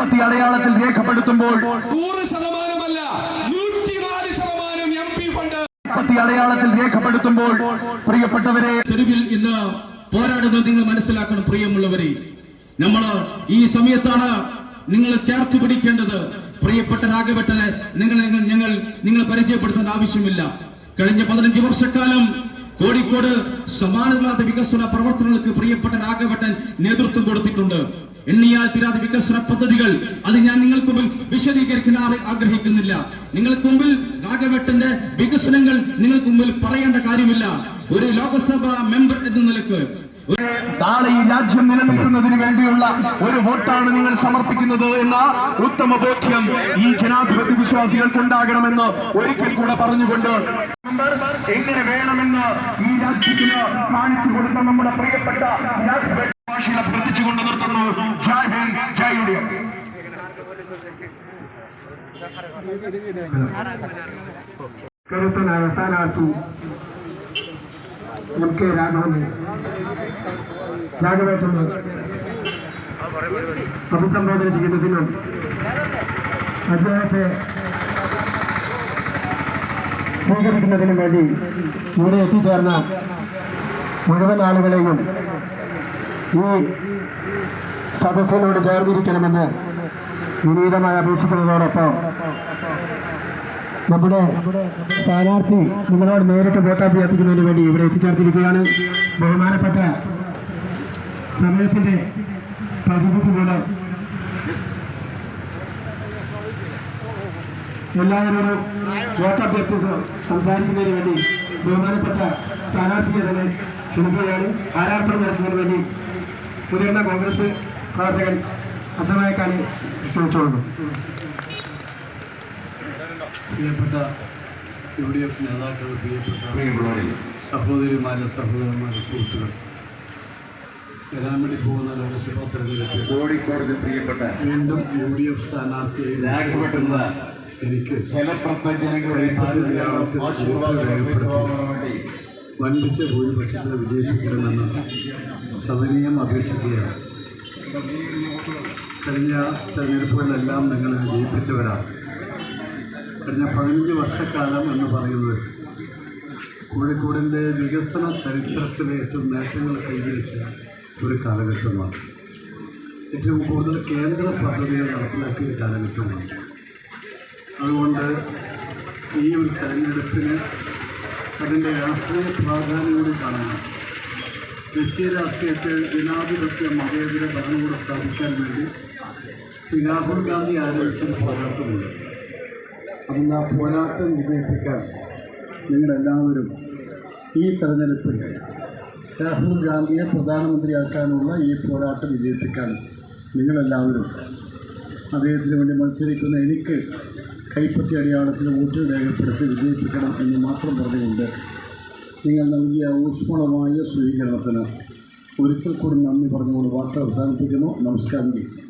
കൈപ്പത്തി അടയാളത്തിൽ രേഖപ്പെടുത്തുമ്പോൾ നൂറ് ശതമാനമല്ല നൂറ്റിനാല് ശതമാനം എം പി ഫണ്ട്. കൈപ്പത്തി അടയാളത്തിൽ രേഖപ്പെടുത്തുമ്പോൾ പ്രിയപ്പെട്ടവരെ തെരുവിൽ ഇന്ന് പോരാടുന്നത് നിങ്ങൾ മനസ്സിലാക്കണം പ്രിയമുള്ളവരെ. നമ്മൾ ഈ സമയത്താണ് നിങ്ങൾ ചേർത്ത് പിടിക്കേണ്ടത്. പ്രിയപ്പെട്ട രാഘവട്ടനെ നിങ്ങൾ നിങ്ങൾ- ഞങ്ങൾ നിങ്ങൾ പരിചയപ്പെടുത്തേണ്ട ആവശ്യമില്ല. കഴിഞ്ഞ പതിനഞ്ച് വർഷക്കാലം കോഴിക്കോട് സമാനമില്ലാത്ത വികസന പ്രവർത്തനങ്ങൾക്ക് പ്രിയപ്പെട്ട രാഘവട്ടൻ നേതൃത്വം കൊടുത്തിട്ടുണ്ട്. എണ്ണിയാൽ തീരാത്ത വികസന പദ്ധതികൾ. അത് ഞാൻ നിങ്ങൾക്ക് മുമ്പിൽ വിശദീകരിക്കാൻ ആഗ്രഹിക്കുന്നില്ല. നിങ്ങൾക്ക് മുമ്പിൽ രാഘവട്ടന്റെ വികസനങ്ങൾ നിങ്ങൾക്ക് മുമ്പിൽ പറയേണ്ട കാര്യമില്ല. ഒരു ലോകസഭാ മെമ്പർ എന്ന നിലയ്ക്ക് നാളെ ഈ രാജ്യം നിലനിൽക്കുന്നതിന് വേണ്ടിയുള്ള ഒരു വോട്ടാണ് നിങ്ങൾ സമർപ്പിക്കുന്നത് എന്ന ഉത്തമ ബോധ്യം ഈ ജനാധിപത്യ വിശ്വാസികൾക്ക് ഉണ്ടാകണമെന്ന് ഒരിക്കൽ കൂടെ പറഞ്ഞുകൊണ്ട് എങ്ങനെ വേണമെന്ന് ഈ രാജ്യത്തിന് കാണിച്ചു കൊടുത്ത നമ്മുടെ പ്രിയപ്പെട്ട നിർത്തുന്നു ജയ് ഹിന്ദ് ജയ് ഇന്ത്യ കരുത്തനായ സ്ഥാനാർത്ഥി എം കെ രാഘവനെ രാഘവേട്ടന് അഭിസംബോധന ചെയ്യുന്നതിനും അദ്ദേഹത്തെ സ്വീകരിക്കുന്നതിനും വേണ്ടി ഇവിടെ എത്തിച്ചേർന്ന മുഴുവൻ ആളുകളെയും ഈ സദസ്സിനോട് ചേർന്നിരിക്കണമെന്ന് വിനീതമായി അപേക്ഷിക്കുന്നതോടൊപ്പം നമ്മുടെ സ്ഥാനാർത്ഥി നിങ്ങളോട് നേരിട്ട് വോട്ട് അഭ്യർത്ഥിക്കുന്നതിന് വേണ്ടി ഇവിടെ എത്തിച്ചേർത്തിരിക്കുകയാണ്. ബഹുമാനപ്പെട്ട സമയത്തിന്റെ പരിമിതി മൂലം എല്ലാവരോടും വോട്ട് അഭ്യർത്ഥിച്ച് സംസാരിക്കുന്നതിന് വേണ്ടി ബഹുമാനപ്പെട്ട സ്ഥാനാർത്ഥിയെ തന്നെ ക്ഷണിക്കുകയാണ്. ആരാർപ്പണം നടത്തുന്നതിന് വേണ്ടി മുതിർന്ന കോൺഗ്രസ് പ്രവർത്തകൻ അസമായക്കാനെ ചോദിച്ചോളൂ പ്രിയപ്പെട്ട യു ഡി എഫ് നേതാക്കൾ പ്രിയപ്പെട്ട സഹോദരിമാരെ സഹോദരന്മാരെ സുഹൃത്തുക്കൾ വരാൻ വേണ്ടി പോകുന്ന ലോക്സഭാ തെരഞ്ഞെടുപ്പിൽ കോഴിക്കോട് പ്രിയപ്പെട്ട വീണ്ടും യു ഡി എഫ് സ്ഥാനാർത്ഥിയെ രാഘവട്ടുന്ന എനിക്ക് ജനങ്ങളുടെ ആശീർവാദം വൻപിച്ച ഭൂരിപക്ഷത്തിൽ വിജയിപ്പിക്കണമെന്ന് സവിനയം അപേക്ഷിക്കുകയാണ്. കഴിഞ്ഞ തെരഞ്ഞെടുപ്പുകളിലെല്ലാം നിങ്ങൾ ജയിപ്പിച്ചവരാണ്. കഴിഞ്ഞ പതിനഞ്ച് വർഷക്കാലം എന്ന് പറയുന്നത് കോഴിക്കോടിന്റെ വികസന ചരിത്രത്തിലെ ഏറ്റവും നേട്ടങ്ങൾ കൈവരിച്ച ഒരു കാലഘട്ടമാണ്. ഏറ്റവും കൂടുതൽ കേന്ദ്ര പദ്ധതികൾ നടപ്പിലാക്കിയ കാലഘട്ടമാണ്. അതുകൊണ്ട് ഈ ഒരു തെരഞ്ഞെടുപ്പിന് അതിന്റെ രാഷ്ട്രീയ പ്രാധാന്യം കൂടി കാണണം ദേശീയ രാഷ്ട്രീയത്തിൽ ജനാധിപത്യ മതേതര ഭരണകൂടം സ്ഥാപിക്കാൻ വേണ്ടി ശ്രീ രാഹുൽ ഗാന്ധി ആരംഭിച്ച പോരാട്ടമുണ്ട്. അതിന്റെ ആ പോരാട്ടം വിജയിപ്പിക്കാൻ നിങ്ങളെല്ലാവരും ഈ തെരഞ്ഞെടുപ്പിൽ രാഹുൽ ഗാന്ധിയെ പ്രധാനമന്ത്രിയാക്കാനുള്ള ഈ പോരാട്ടം വിജയിപ്പിക്കാൻ നിങ്ങളെല്ലാവരും അദ്ദേഹത്തിന് വേണ്ടി മത്സരിക്കുന്ന എനിക്ക് കൈപ്പത്തി അടയാളത്തിൽ വോട്ട് രേഖപ്പെടുത്തി വിജയിപ്പിക്കണം എന്ന് മാത്രം പറഞ്ഞുകൊണ്ട് നിങ്ങൾ നൽകിയ ഊഷ്മളമായ സ്വീകരണത്തിന് ഒരിക്കൽ കൂടി നന്ദി പറഞ്ഞുകൊണ്ട് വാർത്ത അവസാനിപ്പിക്കുന്നു. നമസ്കാരം.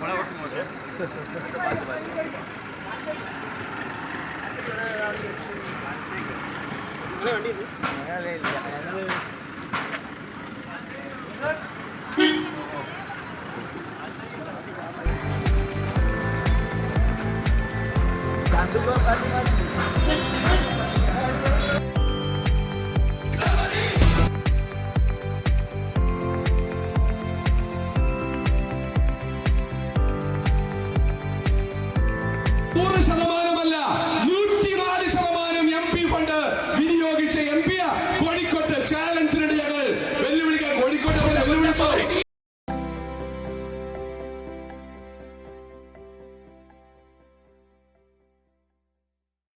मला वाटतं Jangan lupa